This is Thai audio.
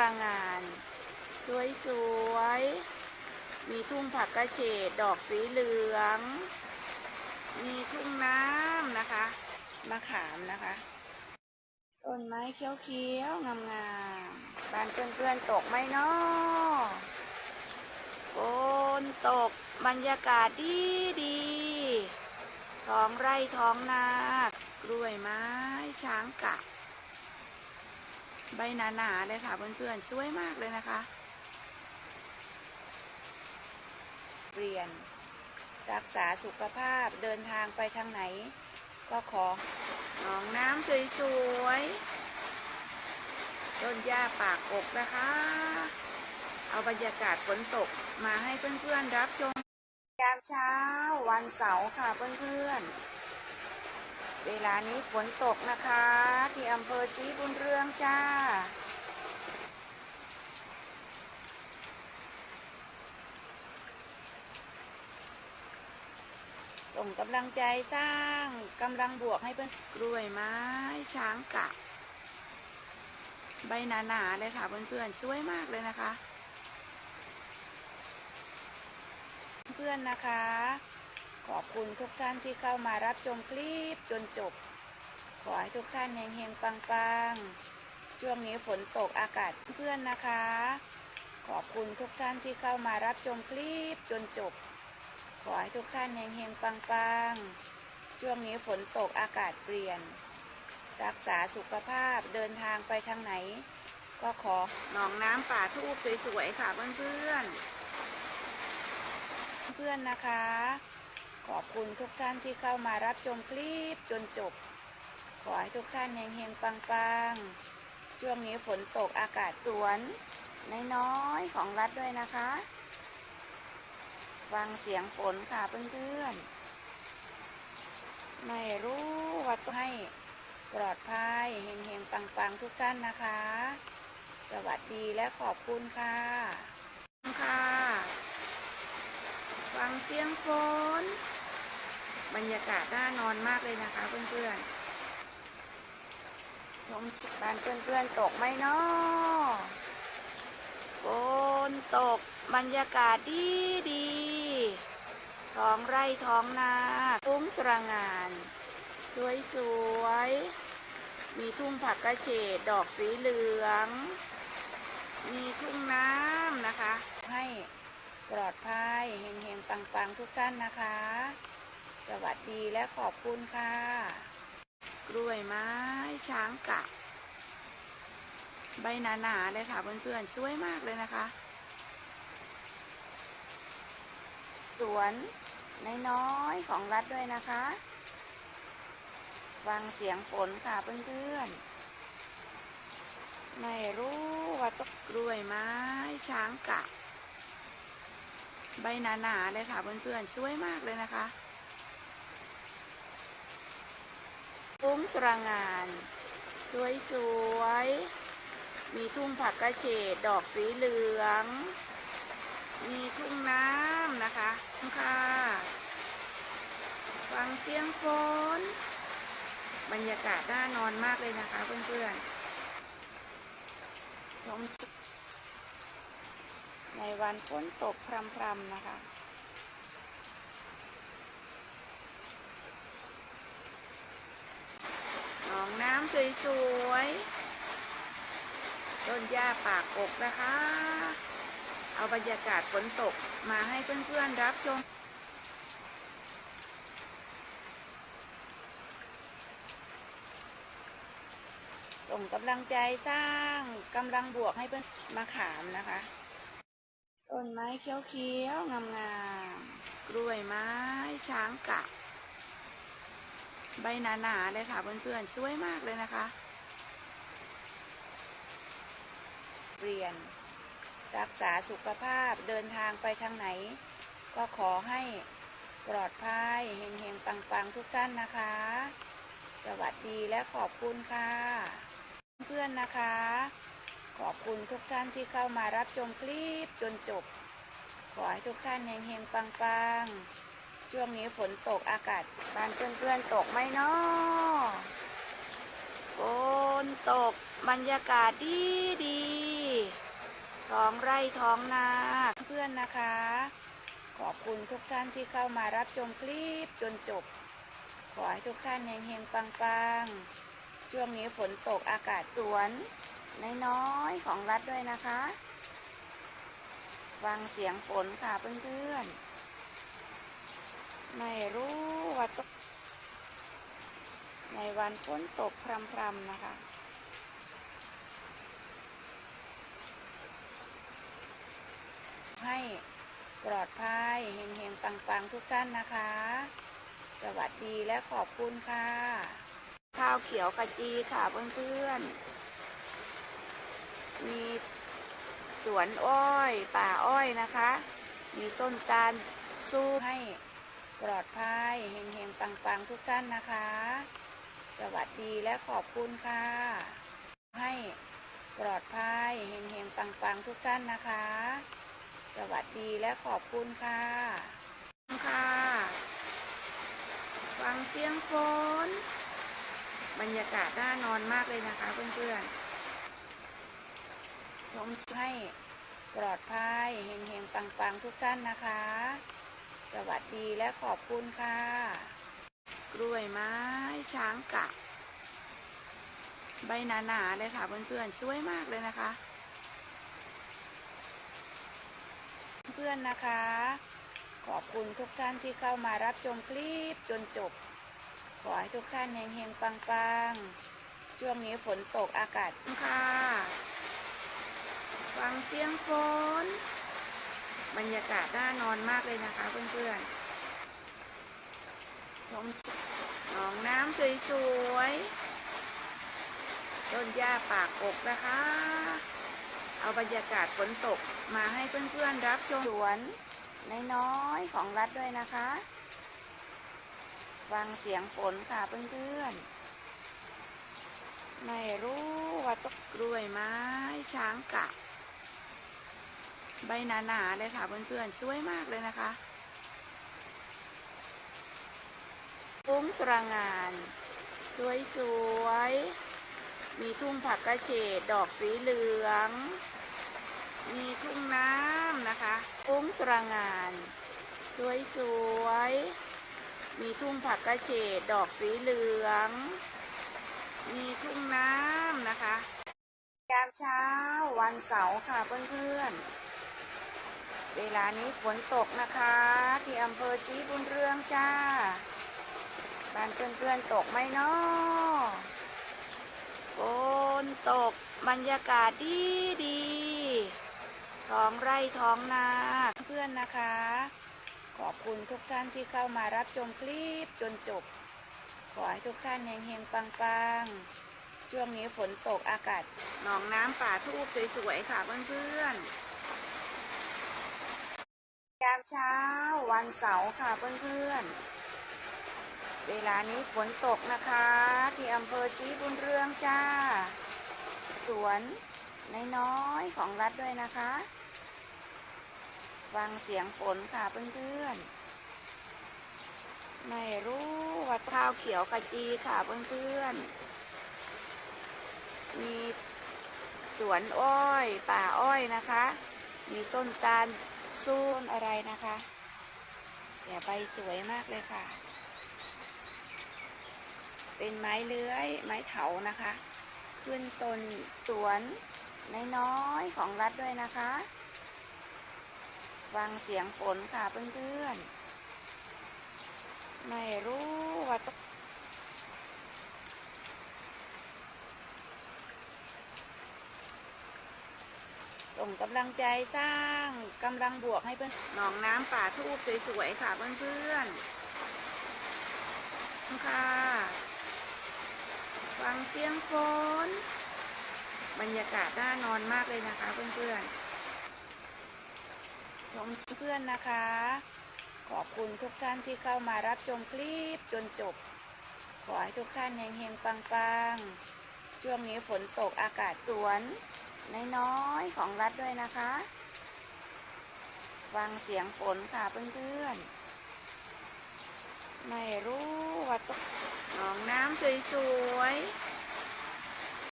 ระงาน สวยๆ มีทุ่งผักกระเฉดดอกสีเหลือง มีทุ่งน้ำนะคะ มะขามนะคะ ต้นไม้เขียวๆ งามๆ บ้านเพื่อนๆ ตกไหมเนาะฝนตก บรรยากาศดีดีๆท้องไร่ท้องนากล้วยไม้ช้างกะ ใบหนาๆเลยค่ะเพื่อนๆสวยมากเลยนะคะเปลี่ยน รักษาสุขภาพเดินทางไปทางไหน ก็ขอหนองน้ำสวยๆต้นหญ้าปากกกนะคะ เอาบรรยากาศฝนตกมาให้เพื่อนๆรับชมยามเช้าวันเสาร์ค่ะเพื่อนๆ เวลานี้ฝนตกนะคะ อำเภอศรีบุญเรืองจ้า ส่งกำลังใจสร้างกำลังบวกให้เพื่อนกล้วยไม้ช้างกะ ใบหนาๆเลยค่ะเพื่อนๆสวยมากเลยนะคะ เพื่อนนะคะ ขอบคุณทุกท่านที่เข้ามารับชมคลิปจนจบ อให้ทุกท่านเฮงๆปังๆ ช่วงนี้ฝนตกอากาศเพื่อนนะคะ ขอบคุณทุกท่านที่เข้ามารับชมคลิปจนจบ ขอให้ทุกท่านเฮงๆปังๆ ช่วงนี้ฝนตกอากาศเปลี่ยน รักษาสุขภาพเดินทางไปทางไหน ก็ขอหนองน้ำป่าทูบสวยๆค่ะเพื่อนๆ เพื่อนนะคะ ขอบคุณทุกท่านที่เข้ามารับชมคลิปจนจบ ขอให้ทุกท่านเฮงๆปังๆ ช่วงนี้ฝนตกอากาศสวนน้อยๆของรัฐด้วยนะคะ ฟังเสียงฝนค่ะเพื่อนๆ ไม่รู้ว่าต้องให้ปลอดภัยเฮงๆปังๆ ทุกท่านนะคะ สวัสดีและขอบคุณค่ะค่ะ ฟังเสียงฝน บรรยากาศน่านอนมากเลยนะคะเพื่อนๆ ชมสุบ้านเพื่อนๆตกไหมเนาะฝนตกบรรยากาศดีดีท้องไร่ท้องนาทุ่งตระงาน สวยๆมีทุ่งผักกระเฉดดอกสีเหลือง มีทุ่งน้ำนะคะ ให้ปลอดภัยเฮงๆปังๆ ทุกท่านนะคะ สวัสดีและขอบคุณค่ะ กล้วยไม้ช้างกะ ใบหนาๆเลยค่ะเพื่อนๆ สวยมากเลยนะคะ สวนนน้อยๆของรัฐด้วยนะคะ ฟังเสียงฝนค่ะเพื่อนๆ ไม่รู้ว่าต้นกล้วยไม้ช้างกะ ใบหนาๆเลยค่ะเพื่อนๆ สวยมากเลยนะคะ ทุ่งตระงาน สวยๆมีทุ่งผักกระเฉดดอกสีเหลือง มีทุ่งน้ำนะคะค่ะ ฟังเสียงฝนบรรยากาศน่านอนมากเลยนะคะเพื่อนๆชมในวันฝนตกพรำๆนะคะ หนองน้ำ สวยๆ ต้นหญ้าปากกกนะคะ เอาบรรยากาศฝนตกมาให้เพื่อนๆรับชมส่งกำลังใจสร้างกำลังบวกให้เพื่อนมาขามนะคะ ต้นไม้เขียวๆงามๆกล้วยไม้ช้างกะ ใบหนาๆเลยค่ะเพื่อนๆ สวยมากเลยนะคะเปลี่ยน รักษาสุขภาพเดินทางไปทางไหน ก็ขอให้ปลอดภัยเฮงๆปังๆทุกท่านนะคะ สวัสดีและขอบคุณค่ะ เพื่อนๆนะคะ ขอบคุณทุกท่านที่เข้ามารับชมคลิปจนจบ ขอให้ทุกท่านเฮงๆปังๆ ช่วงนี้ฝนตกอากาศบ้านเพื่อนๆตกไหมเนาะฝนตกบรรยากาศดีดีท้องไร่ท้องนาเพื่อนนะคะ ขอบคุณทุกท่านที่เข้ามารับชมคลิปจนจบ ขอให้ทุกท่านเฮงๆปังๆ ช่วงนี้ฝนตกอากาศสวนน้อยๆของรัฐด้วยนะคะ ฟังเสียงฝนค่ะเพื่อนๆ ไม่รู้ว่าตกในวันฝนตกพรำๆนะคะให้ปลอดภัยเฮงๆปังๆทุกท่านนะคะ สวัสดีและขอบคุณค่ะ ข้าวเขียวกะจีค่ะเพื่อนๆ มีสวนอ้อย ป่าอ้อยนะคะ มีต้นตาลสู้ให้ ปลอดภัยเฮงๆปังๆทุกท่านนะคะ สวัสดีและขอบคุณค่ะ ให้ปลอดภัยเฮงๆปังๆทุกท่านนะคะ สวัสดีและขอบคุณค่ะค่ะ ฟังเสียงฝนบรรยากาศน่านอนมากเลยนะคะเพื่อนๆชมให้ปลอดภัยเฮงๆปังๆทุกท่านนะคะ สวัสดีและขอบคุณค่ะ กล้วยไม้ช้างกะ ใบหนาๆเลยค่ะเพื่อนๆ สวยมากเลยนะคะ เพื่อนนะคะ ขอบคุณทุกท่านที่เข้ามารับชมคลิปจนจบ ขอให้ทุกท่านเฮงๆปังๆ ช่วงนี้ฝนตกอากาศค่ะ ฟังเสียงฝน บรรยากาศน่านอนมากเลยนะคะเพื่อนๆชมหนองน้ำสวยๆ ต้นหญ้าปากกนะคะ เอาบรรยากาศฝนตกมาให้เพื่อนๆรับชมสวนน้อยๆของรัฐด้วยนะคะ ฟังเสียงฝนค่ะเพื่อนๆไม่รู้ว่าตกกล้วยไม้ช้างกะ ใบหนาๆเลยค่ะเพื่อนๆสวยมากเลยนะคะปุ้งตระงาน สวยๆ มีทุ่งผักกระเฉดดอกสีเหลือง มีทุ่งน้ำนะคะปุ้งตระงาน สวยๆ มีทุ่งผักกระเฉดดอกสีเหลือง มีทุ่งน้ำนะคะยามเช้าวันเสาร์ค่ะเพื่อนๆ เวลานี้ฝนตกนะคะ ที่อำเภอศรีบุญเรืองจ้า บ้านเพื่อนๆตกไหมเนาะฝนตกบรรยากาศดีดีๆท้องไร่ท้องนาเพื่อนนะคะ ขอบคุณทุกท่านที่เข้ามารับชมคลิปจนจบ ขอให้ทุกท่านเฮงๆปังๆ ช่วงนี้ฝนตกอากาศหนองน้ำป่าทูบสวยๆค่ะเพื่อนๆามเช้าวันเสาร์ค่ะเพื่อนๆ เวลานี้ฝนตกนะคะ ที่อำเภอศรีบุญเรืองจ้า สวนน้อยของรัฐด้วยนะคะ ฟังเสียงฝนค่ะเพื่อนๆ ไม่รู้ว่าข้าวเขียวกะจีค่ะเพื่อนๆ มีสวนอ้อย ป่าอ้อยนะคะ มีต้นตาล สู้ต้นอะไรนะคะแต่ใบสวยมากเลยค่ะ เป็นไม้เลื้อย ไม้เถานะคะ ขึ้นต้นสวนน้อยๆของรัฐด้วยนะคะฟังเสียงฝนค่ะเพื่อนๆ ไม่รู้ว่าตก ส่งกำลังใจสร้างกำลังบวกให้เพื่อนหนองน้ำป่าทูบสวยๆค่ะเพื่อนๆค่ะ ฟังเสียงฝนบรรยากาศน่านอนมากเลยนะคะเพื่อนๆชมเพื่อนนะคะ ขอบคุณทุกท่านที่เข้ามารับชมคลิปจนจบ ขอให้ทุกท่านเฮงๆปังๆ ช่วงนี้ฝนตกอากาศสวน น้อยๆของรัฐด้วยนะคะ ฟังเสียงฝนค่ะเพื่อนๆ ไม่รู้ว่าตกหนองน้ำสวยๆ